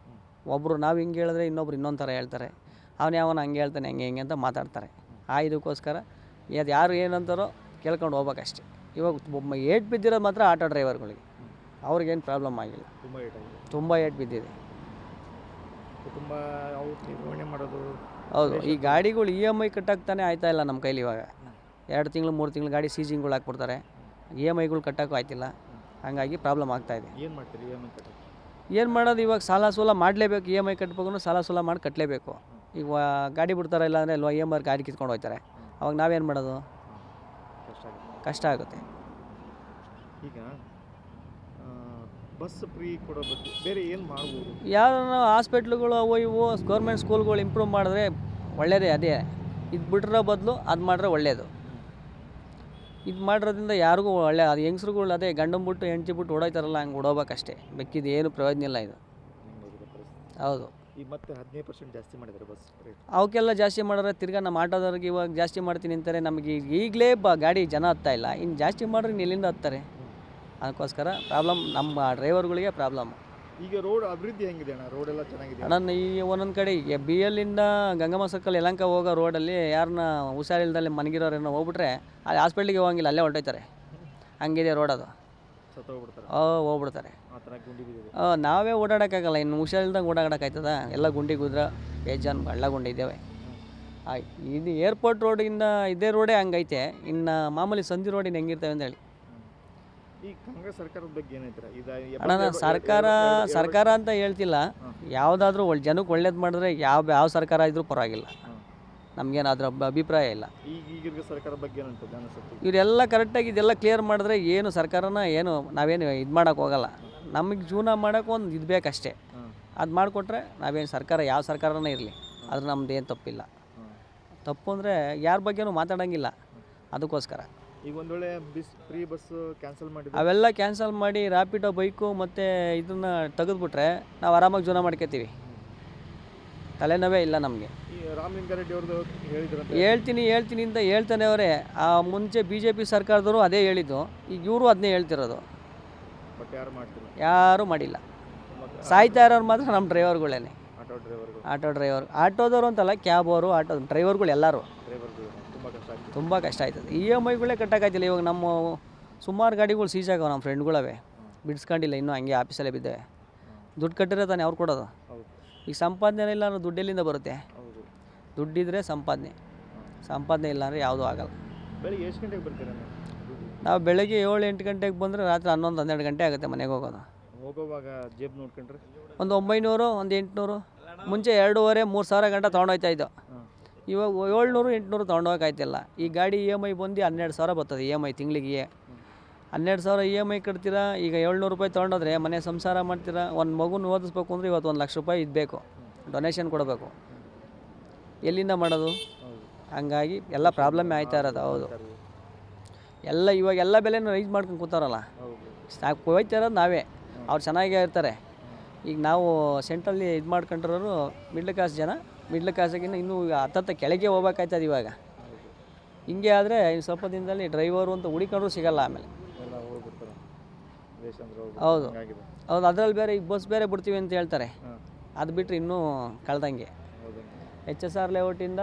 ಒಬ್ಬರು ನಾವು ಹಿಂಗೆ ಹೇಳಿದ್ರೆ ಇನ್ನೊಬ್ರು ಇನ್ನೊಂದು ಥರ ಹೇಳ್ತಾರೆ. ಅವನು ಯಾವನ ಹಂಗೆ ಹೇಳ್ತಾನೆ ಹಂಗೆ ಹಿಂಗೆ ಅಂತ ಮಾತಾಡ್ತಾರೆ. ಆ ಇದಕ್ಕೋಸ್ಕರ ಅದು ಯಾರು ಏನಂತಾರೋ ಕೇಳ್ಕೊಂಡು ಹೋಗ್ಬೇಕಷ್ಟೆ. ಇವಾಗ ಏಟ್ ಬಿದ್ದಿರೋದು ಮಾತ್ರ ಆಟೋ ಡ್ರೈವರ್ಗಳಿಗೆ. ಅವ್ರಿಗೇನು ಪ್ರಾಬ್ಲಮ್ ಆಗಿಲ್ಲ. ತುಂಬ ಏಟ್ ತುಂಬ ಏಟ್ ಬಿದ್ದಿದೆ. ತುಂಬ ಮಾಡೋದು. ಹೌದು ಈ ಗಾಡಿಗಳು ಇ ಎಂ ಐ ಕಟ್ಟಾಗ್ತಾನೆ ಆಯ್ತಾ ಇಲ್ಲ ನಮ್ಮ ಕೈಲಿ ಇವಾಗ. ಎರಡು ತಿಂಗಳು ಮೂರು ತಿಂಗಳು ಗಾಡಿ ಸೀಸಿಂಗ್ಗಳು ಹಾಕ್ಬಿಡ್ತಾರೆ. ಇ ಎಂ ಐಗಳು ಕಟ್ಟೋಕ್ಕೂ ಆಯ್ತಿಲ್ಲ. ಹಾಗಾಗಿ ಪ್ರಾಬ್ಲಮ್ ಆಗ್ತಾಯಿದೆ ಏನು ಮಾಡ್ತೀರಿ ಇ ಎಂ ಐ ಕಟ್ಟೋಕ್ಕೆ ಏನು ಮಾಡೋದು ಇವಾಗ ಸಾಲ ಸೂಲ ಮಾಡಲೇಬೇಕು ಇ ಎಂ ಐ ಕಟ್ಬೇಕು ಸಾಲ ಸೂಲ ಮಾಡಿ ಕಟ್ಟಲೇಬೇಕು ಈಗ ಗಾಡಿ ಬಿಡ್ತಾರ ಇಲ್ಲ ಅಂದರೆ ಇ ಎಂ ಆರ್ ಗಾಡಿ ಕಿತ್ಕೊಂಡು ಹೋಗ್ತಾರೆ. ಅವಾಗ ನಾವೇನು ಮಾಡೋದು? ಕಷ್ಟ ಆಗುತ್ತೆ. ಈಗ ಬಸ್ ಫ್ರೀ ಕೊಡೋ ಬಗ್ಗೆ ಬೇರೆ ಏನು ಮಾಡ್ಬೋದು? ಯಾರನ್ನ ಹಾಸ್ಪಿಟ್ಲುಗಳು ಅವು ಇವು ಗೌರ್ಮೆಂಟ್ ಸ್ಕೂಲ್ಗಳು ಇಂಪ್ರೂವ್ ಮಾಡಿದ್ರೆ ಒಳ್ಳೆಯದೇ ಅದೇ. ಇದು ಬಿಟ್ಟಿರೋ ಬದಲು ಅದು ಮಾಡಿದ್ರೆ ಒಳ್ಳೆಯದು ಇದು ಮಾಡಿರೋದ್ರಿಂದ ಯಾರಿಗೂ ಒಳ್ಳೆ ಅದು ಹೆಂಗಸ್ರುಗಳು ಅದೇ ಗಂಡು ಬಿಟ್ಟು ಹೆಂಡ್ತಿ ಬಿಟ್ಟು ಓಡೋಯ್ತಾರಲ್ಲ ಹಂಗೆ ಓಡೋಬೇಕಷ್ಟೇ. ಬೆಕ್ಕಿದೇನು ಏನು ಪ್ರಯೋಜನ ಇಲ್ಲ ಇದು. ಹೌದು. ಈಗ ಮತ್ತೆ ಹದಿನೈದು ಪರ್ಸೆಂಟ್ ಜಾಸ್ತಿ ಮಾಡಿದ್ದಾರೆ ಬಸ್ ಅವಕ್ಕೆಲ್ಲ ಜಾಸ್ತಿ ಮಾಡಿದ್ರೆ ತಿರ್ಗಾ ನಮ್ಮ ಆಟೋದವ್ರಿಗೆ ಇವಾಗ ಜಾಸ್ತಿ ಮಾಡ್ತೀನಿ ಅಂತಾರೆ ನಮಗೆ ಈಗ ಈಗಲೇ ಬ ಗಾಡಿ ಜನ ಹತ್ತಾ ಇಲ್ಲ ಇನ್ನು ಜಾಸ್ತಿ ಮಾಡಿದ್ರೆ ಇನ್ನು ಎಲ್ಲಿಂದ ಹತ್ತಾರೆ? ಅದಕ್ಕೋಸ್ಕರ ಪ್ರಾಬ್ಲಮ್ ನಮ್ಮ ಡ್ರೈವರ್ಗಳಿಗೆ ಪ್ರಾಬ್ಲಮ್ ಈಗ ರೋಡ್ ಅಭಿವೃದ್ಧಿ ಹೆಂಗಿದೆ ಅಣ್ಣ? ರೋಡ್ ಎಲ್ಲ ಚೆನ್ನಾಗಿದೆ ಅಣ್ಣ ಈ ಒಂದೊಂದು ಕಡೆ ಈಗ ಬಿ ಎಲ್ಲಿಂದ ಗಂಗಮ್ಮ ಸರ್ಕಲ್ ಯಲಂಕ ಹೋಗೋ ರೋಡಲ್ಲಿ ಯಾರನ್ನ ಹುಷಾರಿಲ್ದಲ್ಲಿ ಮನಗಿರೋರೇನೋ ಹೋಗ್ಬಿಟ್ರೆ ಅಲ್ಲಿ ಹಾಸ್ಪಿಟ್ಲಿಗೆ ಹೋಗಂಗಿಲ್ಲ ಅಲ್ಲೇ ಹೊರಟೋಯ್ತಾರೆ. ಹಂಗಿದೆ ರೋಡ್ ಅದು. ಹೋಗ್ಬಿಡ್ತಾರೆ. ನಾವೇ ಓಡಾಡೋಕ್ಕಾಗಲ್ಲ ಇನ್ನು ಹುಷಾರಿಲ್ದಂಗೆ ಓಡಾಡೋಕ್ಕಾಯ್ತದ? ಎಲ್ಲ ಗುಂಡಿ ಗುದ್ರ ಬೇಜಾನ್ ಹಳ್ಳ ಗುಂಡಿ ಇದ್ದಾವೆ. ಇದು ಏರ್ಪೋರ್ಟ್ ರೋಡಿಂದ ಇದೇ ರೋಡೇ ಹಂಗೈತೆ. ಇನ್ನು ಮಾಮೂಲಿ ಸಂಧಿ ರೋಡಿನ ಹೆಂಗಿರ್ತವೆ ಅಂತ ಹೇಳಿ. ಅಣ್ಣ ಸರ್ಕಾರ ಸರ್ಕಾರ ಅಂತ ಹೇಳ್ತಿಲ್ಲ. ಯಾವುದಾದ್ರೂ ಒಳ್ಳೆ ಜನಕ್ಕೆ ಒಳ್ಳೇದು ಮಾಡಿದ್ರೆ ಯಾವ ಯಾವ ಸರ್ಕಾರ ಇದ್ರೂ ಪರವಾಗಿಲ್ಲ. ನಮಗೇನು ಅದ್ರ ಅಭಿಪ್ರಾಯ ಇಲ್ಲ. ಸರ್ಕಾರದ ಬಗ್ಗೆ ಇವರೆಲ್ಲ ಕರೆಕ್ಟಾಗಿ ಇದೆಲ್ಲ ಕ್ಲಿಯರ್ ಮಾಡಿದ್ರೆ ಏನು ಸರ್ಕಾರನ ಏನು ನಾವೇನು ಇದು ಮಾಡೋಕೆ ಹೋಗಲ್ಲ. ನಮಗೆ ಜೀವನ ಮಾಡೋಕೆ ಒಂದು ಇದು ಬೇಕಷ್ಟೇ. ಅದು ಮಾಡಿಕೊಟ್ರೆ ನಾವೇನು ಸರ್ಕಾರ ಯಾವ ಸರ್ಕಾರನೇ ಇರಲಿ. ಆದ್ರೆ ನಮ್ದು ಏನು ತಪ್ಪಿಲ್ಲ. ತಪ್ಪು ಅಂದರೆ ಯಾರ ಬಗ್ಗೆನೂ ಮಾತಾಡೋಂಗಿಲ್ಲ. ಅದಕ್ಕೋಸ್ಕರ. ಈಗ ಒಂದು ವೇಳೆ ಬಿಸ್ ಫ್ರೀ ಬಸ್ ಕ್ಯಾನ್ಸಲ್ ಮಾಡಿ ಅವೆಲ್ಲ ಕ್ಯಾನ್ಸಲ್ ಮಾಡಿ ರ್ಯಾಪಿಡೋ ಬೈಕು ಮತ್ತು ಇದನ್ನು ತೆಗೆದುಬಿಟ್ರೆ ನಾವು ಆರಾಮಾಗಿ ಜೀವನ ಮಾಡ್ಕೋತೀವಿ. ತಲೆನೋವೇ ಇಲ್ಲ ನಮಗೆ. ಈ ರಾಮಲಿಂಗಾರೆಡ್ಡಿ ಅವ್ರದ್ದು ಹೇಳಿದ್ರಂತ. ಹೇಳ್ತೀನಿ ಹೇಳ್ತೀನಿ ಅಂತ ಹೇಳ್ತಾನೆ ಅವರೇ. ಆ ಮುಂಚೆ ಬಿ ಜೆ ಪಿ ಸರ್ಕಾರದವರು ಅದೇ ಹೇಳಿದ್ದು. ಈಗ ಇವರು ಅದನ್ನೇ ಹೇಳ್ತಿರೋದು. ಬಟ್ ಯಾರು ಮಾಡ್ತಿಲ್ಲ? ಯಾರೂ ಮಾಡಿಲ್ಲ. ಸಾಯ್ತಾ ಇರೋರು ಮಾತ್ರ ನಮ್ಮ ಡ್ರೈವರ್ಗಳೇನೆ. ಆಟೋ ಡ್ರೈವರ್ಗಳು. ಆಟೋ ಡ್ರೈವರ್ ಆಟೋದವರು ಅಂತಲ್ಲ ಕ್ಯಾಬ್ ಅವರು ಆಟೋ ಡ್ರೈವರ್ಗಳು ಎಲ್ಲರೂ. ಡ್ರೈವರ್ಗಳು ತುಂಬ ಕಷ್ಟ ಆಗ್ತಿದೆ. ತುಂಬ ಕಷ್ಟ ಆಯ್ತದೆ ಇ ಎಂ ಐಗಳೇ ಕಟ್ಟೋಕ್ಕಾಯ್ತಿಲ್ಲ ಇವಾಗ ನಮ್ಮ ಸುಮಾರು ಗಾಡಿಗಳು ಸೀಜ್ ಆಗವೆ ನಮ್ಮ ಫ್ರೆಂಡ್ಗಳವೆ ಬಿಡಿಸ್ಕೊಂಡಿಲ್ಲ. ಇನ್ನೂ ಹಂಗೆ ಆಫೀಸಲ್ಲೇ ಬಿದ್ದೇವೆ. ದುಡ್ಡು ಕಟ್ಟಿರೋ ತಾನೇ ಅವ್ರು ಕೊಡೋದು. ಈಗ ಸಂಪಾದನೆ ಇಲ್ಲ ಅಂದ್ರೆ ದುಡ್ಡೆಲ್ಲಿಂದ ಬರುತ್ತೆ. ದುಡ್ಡಿದ್ರೆ ಸಂಪಾದನೆ. ಸಂಪಾದನೆ ಇಲ್ಲ ಅಂದರೆ ಯಾವುದೂ ಆಗಲ್ಲ. ಬೆಳಿಗ್ಗೆ ಎಷ್ಟು ಗಂಟೆಗೆ ಬರ್ತೀರಾ ನೀವು? ಬೆಳಗ್ಗೆ ಏಳು ಎಂಟು ಗಂಟೆಗೆ ಬಂದರೆ ರಾತ್ರಿ ಹನ್ನೊಂದು ಹನ್ನೆರಡು ಗಂಟೆ ಆಗುತ್ತೆ ಮನೆಗೆ ಹೋಗೋದು. ಹೋಗೋವಾಗ ಜೇಬ್ ನೋಡ್ಕೊಂಡ್ರೆ? ಒಂದು ಒಂಬೈನೂರು ಒಂದು ಎಂಟುನೂರು ಮುಂಚೆ ಎರಡೂವರೆ ಮೂರು ಸಾವಿರ ಗಂಟೆ ತೊಗೊಂಡೋಯ್ತಾ ಇದ್ದೋ. ಇವಾಗ ಏಳ್ನೂರು ಎಂಟುನೂರು ತೊಗೊಂಡೋಗಾಯ್ತಿಲ್ಲ ಈ ಗಾಡಿ ಇ ಎಂ ಐ ಬಂದು ಹನ್ನೆರಡು ಸಾವಿರ ಬರ್ತದೆ ಇ ಎಂ ಐ ತಿಂಗಳಿಗೆ. ಹನ್ನೆರಡು ಸಾವಿರ ಇ ಎಂ ಐ ಕಟ್ತೀರಾ? ಈಗ ಏಳ್ನೂರು ರೂಪಾಯಿ ತೊಗೊಂಡೋದ್ರೆ ಮನೆ ಸಂಸಾರ ಮಾಡ್ತೀರಾ? ಒಂದು ಮಗುನ ಓದಿಸ್ಬೇಕು ಅಂದರೆ ಇವತ್ತು ಒಂದು ಲಕ್ಷ ರೂಪಾಯಿ ಇದ್ಬೇಕು. ಡೊನೇಷನ್ ಕೊಡಬೇಕು. ಎಲ್ಲಿಂದ ಮಾಡೋದು? ಹಂಗಾಗಿ ಎಲ್ಲ ಪ್ರಾಬ್ಲಮ್ ಆಯ್ತಾ ಇರೋದು, ಹೌದು. ಎಲ್ಲ ಇವಾಗ ಎಲ್ಲ ಬೆಲೆನೂ ರೈಸ್ ಮಾಡ್ಕೊಂಡು ಕೂತಾರಲ್ಲ? ಹೋಯ್ತಾ ಇರೋದು ನಾವೇ. ಅವ್ರು ಚೆನ್ನಾಗೇ ಇರ್ತಾರೆ. ಈಗ ನಾವು ಸೆಂಟ್ರಲ್ಲಿ ಇದು ಮಾಡ್ಕೊಂಡಿರೋರು ಮಿಡ್ಲ್ ಕ್ಲಾಸ್ ಜನ. ಮಿಡ್ಲ್ ಕ್ಲಾಸಿಗಿನ್ನ ಇನ್ನೂ ಹತ್ತತ್ತ ಕೆಳಗೆ ಹೋಗ್ಬೇಕಾಯ್ತದ ಇವಾಗ. ಹಿಂಗೆ ಆದರೆ ಸ್ವಲ್ಪ ದಿನದಲ್ಲಿ ಡ್ರೈವರು ಅಂತ ಹುಡಿಕೊಂಡ್ರು ಸಿಗಲ್ಲ ಆಮೇಲೆ ಎಲ್ಲ ಹೋಗ್ಬಿಡ್ತಾರೆ ದೇಶ ಅಂದ್ರೆ ಹೋಗ್ಬಿಡ್ತಾರೆ. ಹೌದು. ಹೌದು ಅದ್ರಲ್ಲಿ ಬೇರೆ ಈಗ ಬಸ್ ಬೇರೆ ಬಿಡ್ತೀವಿ ಅಂತ ಹೇಳ್ತಾರೆ. ಅದು ಬಿಟ್ಟರೆ ಇನ್ನೂ ಕಳೆದಂಗೆ. ಎಚ್ ಎಸ್ ಆರ್ ಲೇಔಟಿಂದ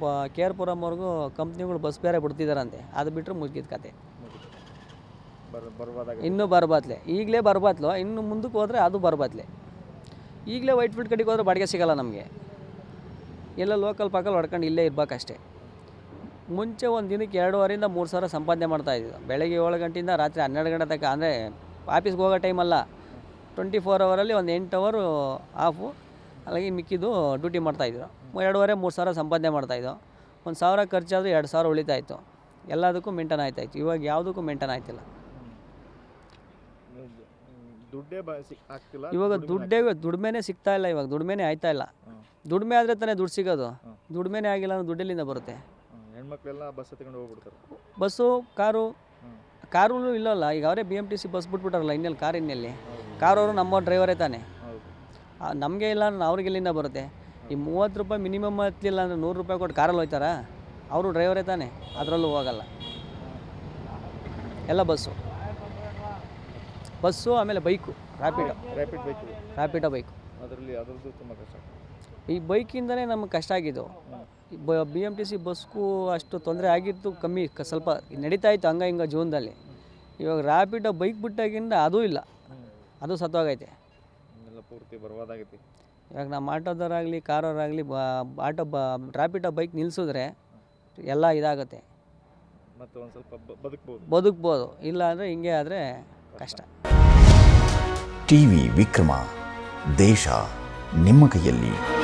ಬ ಕೆ ಆರ್ ಪುರಮ್ವರೆಗೂ ಕಂಪ್ನಿಗಳು ಬಸ್ ಬೇರೆ ಬಿಡ್ತಿದಾರಂತೆ. ಅದು ಬಿಟ್ಟರೆ ಮುಗಿದ ಕತೆ. ಇನ್ನೂ ಬರ್ಬಾತ್ಲೆ ಈಗಲೇ ಬರ್ಬಾತ್ಲು ಇನ್ನು ಮುಂದಕ್ಕೆ ಹೋದರೆ ಅದು ಬರ್ಬಾತ್ಲೆ ಈಗಲೇ ವೈಟ್ ಫೀಲ್ಡ್ ಕಡೆಗೆ ಹೋದ್ರೆ ಬಾಡಿಗೆ ಸಿಗಲ್ಲ ನಮಗೆ. ಎಲ್ಲ ಲೋಕಲ್ ಪಕ್ಕಲ್ ಹೊಡ್ಕೊಂಡು ಇಲ್ಲೇ ಇರ್ಬೇಕಷ್ಟೇ. ಮುಂಚೆ ಒಂದು ದಿನಕ್ಕೆ ಎರಡೂವರೆಯಿಂದ ಮೂರು ಸಾವಿರ ಸಂಪಾದನೆ ಮಾಡ್ತಾಯಿದ್ದಿದ್ದು ಬೆಳಗ್ಗೆ ಏಳು ಗಂಟೆಯಿಂದ ರಾತ್ರಿ ಹನ್ನೆರಡು ಗಂಟೆ ತನಕ ಅಂದರೆ ಆಫೀಸ್ಗೆ ಹೋಗೋ ಟೈಮಲ್ಲ ಟ್ವೆಂಟಿ ಫೋರ್ ಅವರಲ್ಲಿ ಒಂದು ಎಂಟು ಅವರು ಆಫು ಅಲ್ಲಿಗೆ ಮಿಕ್ಕಿದ್ದು ಡ್ಯೂಟಿ ಮಾಡ್ತಾಯಿದ್ರು ಎರಡೂವರೆ ಮೂರು ಸಾವಿರ ಸಂಪಾದನೆ ಮಾಡ್ತಾಯಿದ್ದೋ ಒಂದು ಸಾವಿರ ಖರ್ಚಾದರೂ ಎರಡು ಸಾವಿರ ಉಳಿತಾಯಿತ್ತು ಎಲ್ಲದಕ್ಕೂ ಮೇಂಟೈನ್ ಆಯ್ತಾಯಿತ್ತು ಇವಾಗ ಯಾವುದಕ್ಕೂ ಮೇಂಟೈನ್ ಆಯ್ತಿಲ್ಲ. ಇವಾಗ ದುಡ್ಡೇ ದುಡ್ಮೆನೆ ಸಿಗ್ತಾ ಇಲ್ಲ ಇವಾಗ. ದುಡ್ಮೆನೇ ಆಯ್ತಾ ಇಲ್ಲ. ದುಡ್ಮೆ ಆದರೆ ತಾನೇ ದುಡ್ಡು ಸಿಗೋದು. ದುಡ್ಮೆನೇ ಆಗಿಲ್ಲ ಅಂದ್ರೆ ದುಡ್ಡಲ್ಲಿಂದ ಬರುತ್ತೆ. ಹೆಣ್ಮಕ್ಳೆಲ್ಲ ಬಸ್ ಹತ್ಕೊಂಡು ಹೋಗ್ಬಿಡ್ತಾರೆ. Bus car. ಕಾರು ಇಲ್ಲಲ್ಲ ಈಗ ಅವರೇ B M T C bus ಬಿಟ್ಬಿಟ್ಟಾರಲ್ಲ ಇನ್ನೆಲ್ಲಿ ಕಾರ್ ಇನ್ನೆಲ್ಲಿ. ಕಾರ್ ಅವರು ನಮ್ಮ ಡ್ರೈವರೇ ತಾನೆ? ನಮಗೆ ಇಲ್ಲ ಅವ್ರಿಗೆ ಎಲ್ಲಿಂದ ಬರುತ್ತೆ? ಈ ಮೂವತ್ತು ರೂಪಾಯಿ ಮಿನಿಮಮ್ ಹತ್ತಲಿಲ್ಲ ಅಂದರೆ ನೂರು ರೂಪಾಯಿ ಕೊಟ್ಟು ಕಾರಲ್ಲಿ ಹೋಯ್ತಾರಾ? ಅವರು ಡ್ರೈವರೇ ತಾನೆ ಅದರಲ್ಲೂ ಹೋಗಲ್ಲ. ಎಲ್ಲ ಬಸ್ಸು. ಬಸ್ಸು ಆಮೇಲೆ bike Rapido rapid bike Rapido bike ಅದರಲ್ಲಿ ಅದರದ್ದು ತುಂಬ ಕಷ್ಟ. ಈ ಬೈಕಿಂದನೇ ನಮಗೆ ಕಷ್ಟ ಆಗಿದ್ದು. ಬ ಬಿ ಎಂ ಟಿ ಸಿ ಬಸ್ಗೂ ಅಷ್ಟು ತೊಂದರೆ ಆಗಿತ್ತು ಕಮ್ಮಿ ಕ- ಸ್ವಲ್ಪ ನಡೀತಾ ಇತ್ತು ಹಂಗ ಹಿಂಗೆ ಜೂನ್ದಲ್ಲಿ ಇವಾಗ ರ್ಯಾಪಿಡೋ ಬೈಕ್ ಬಿಟ್ಟಾಗಿಂದ ಅದೂ ಇಲ್ಲ. ಅದು ಸತ್ತೋಗೈತೆ ಎಲ್ಲ ಪೂರ್ತಿ ಬರ್ವಾದಾಗೈತಿ. ಇವಾಗ ನಮ್ಮ ಆಟೋದವರಾಗಲಿ ಕಾರವರಾಗಲಿ ಬ ಆಟೋ ಬ ರ್ಯಾಪಿಡೋ ಬೈಕ್ ನಿಲ್ಲಿಸಿದ್ರೆ ಎಲ್ಲ ಇದಾಗುತ್ತೆ. ಮತ್ತು ಒಂದು ಸ್ವಲ್ಪ ಬದುಕ್ಬೋದು. ಬದುಕ್ಬೋದು. ಇಲ್ಲ ಅಂದರೆ ಹಿಂಗೆ ಆದರೆ ಕಷ್ಟ. ಟಿವಿ ವಿಕ್ರಮ ದೇಶ ನಿಮ್ಮ ಕೈಯಲ್ಲಿ.